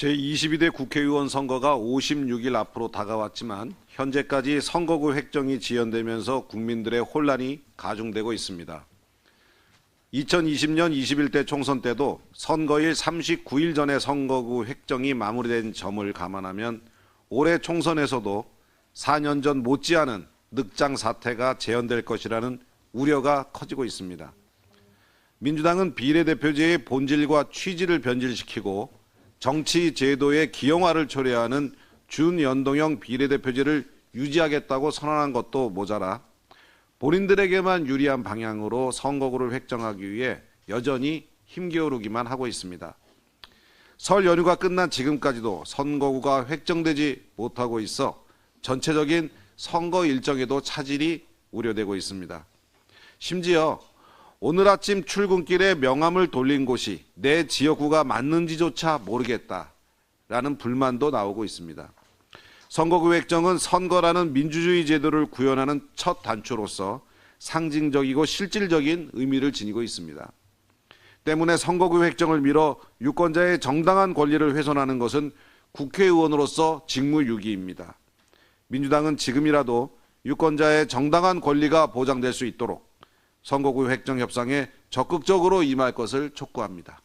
제22대 국회의원 선거가 56일 앞으로 다가왔지만 현재까지 선거구 획정이 지연되면서 국민들의 혼란이 가중되고 있습니다. 2020년 21대 총선 때도 선거일 39일 전에 선거구 획정이 마무리된 점을 감안하면 올해 총선에서도 4년 전 못지않은 늑장 사태가 재현될 것이라는 우려가 커지고 있습니다. 민주당은 비례대표제의 본질과 취지를 변질시키고 정치 제도의 기형화를 초래하는 준연동형 비례대표제를 유지하겠다고 선언한 것도 모자라 본인들에게만 유리한 방향으로 선거구를 획정하기 위해 여전히 힘겨루기만 하고 있습니다. 설 연휴가 끝난 지금까지도 선거구가 획정되지 못하고 있어 전체적인 선거 일정에도 차질이 우려되고 있습니다. 심지어 오늘 아침 출근길에 명함을 돌린 곳이 내 지역구가 맞는지조차 모르겠다 라는 불만도 나오고 있습니다. 선거구 획정은 선거라는 민주주의 제도를 구현하는 첫 단추로서 상징적이고 실질적인 의미를 지니고 있습니다. 때문에 선거구 획정을 미뤄 유권자의 정당한 권리를 훼손하는 것은 국회의원으로서 직무유기입니다. 민주당은 지금이라도 유권자의 정당한 권리가 보장될 수 있도록 선거구 획정 협상에 적극적으로 임할 것을 촉구합니다.